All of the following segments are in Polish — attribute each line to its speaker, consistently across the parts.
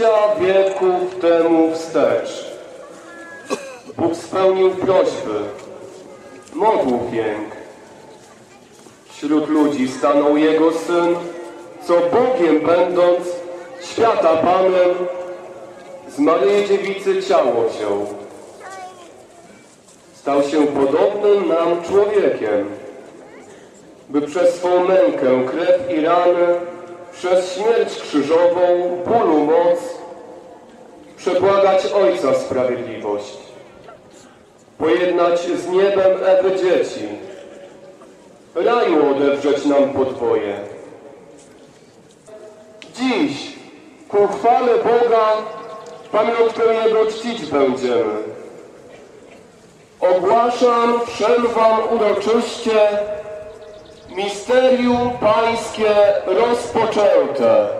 Speaker 1: Dwadzieścia wieków temu wstecz Bóg spełnił prośby, modłów jęk. Wśród ludzi stanął Jego Syn, co Bogiem będąc, świata Panem, z Maryi Dziewicy ciało wziął. Stał się podobnym nam człowiekiem, by przez swą mękę, krew i rany, przez śmierć krzyżową, bólu moc, przebłagać Ojca sprawiedliwość, pojednać z niebem Ewy dzieci, raju odewrzeć nam podwoje. Dziś, ku chwale Boga, pamiątkę Jego czcić będziemy. Ogłaszam, przerwam uroczyście misterium pańskie rozpoczęte.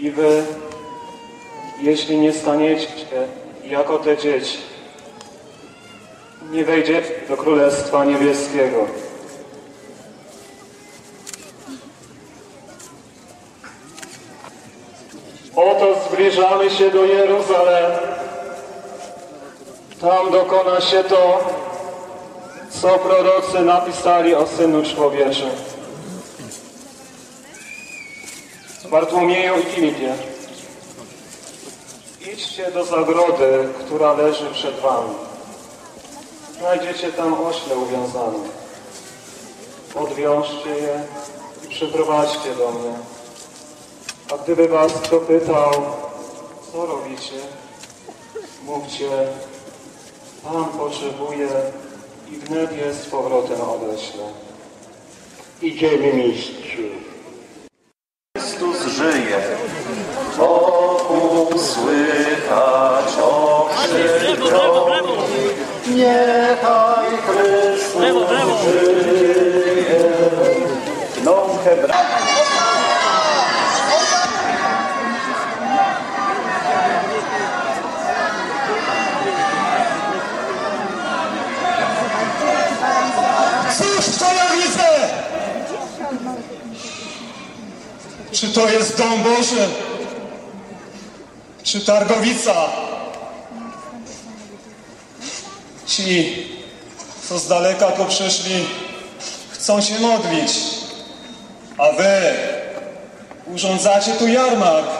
Speaker 2: I wy, jeśli nie staniecie jako te dzieci, nie wejdziecie do Królestwa Niebieskiego. Oto zbliżamy się do Jeruzalem. Tam dokona się to, co prorocy napisali o Synu Człowieczym. Bartłomieju i Filipie. Idźcie do zagrody, która leży przed wami. Znajdziecie tam ośle uwiązane. Odwiążcie je i przyprowadźcie do mnie. A gdyby was kto pytał, co robicie, mówcie, Pan potrzebuje i wnet je z powrotem odeślę.
Speaker 3: Idziemy mistrzu.
Speaker 4: Żyje. Wokół słychać okrzyk. Niechaj Chrystus żyje. Gnom Hebra.
Speaker 5: Cóż Czy to jest dom Boży? Czy targowica? Ci, co z daleka tu przyszli, chcą się modlić, a wy urządzacie tu jarmark.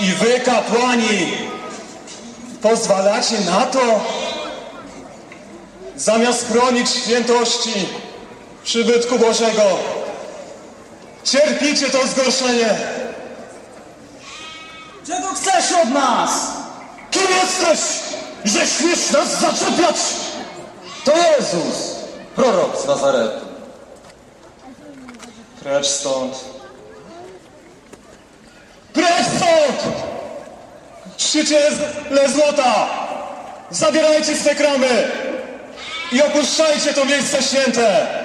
Speaker 5: I wy, kapłani, pozwalacie na to? zamiast chronić świętości przybytku Bożego, cierpicie to zgorszenie.
Speaker 6: Czego chcesz od nas?
Speaker 5: Kim jesteś, że śmiesz nas zaczepiać?
Speaker 6: To Jezus, prorok z Nazaretu.
Speaker 5: Precz stąd. Precz stąd! Le złota! Zabierajcie swe kramy i opuszczajcie to miejsce święte!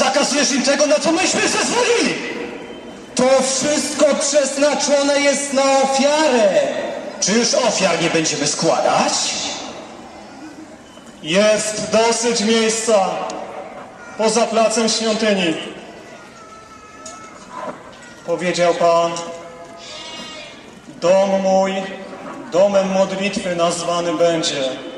Speaker 4: Nakazujesz im tego, na co myśmy zezwolili.
Speaker 7: To wszystko przeznaczone jest na ofiarę.
Speaker 4: Czy już ofiar nie będziemy składać?
Speaker 5: Jest dosyć miejsca poza placem świątyni. Powiedział Pan, dom mój domem modlitwy nazwany będzie.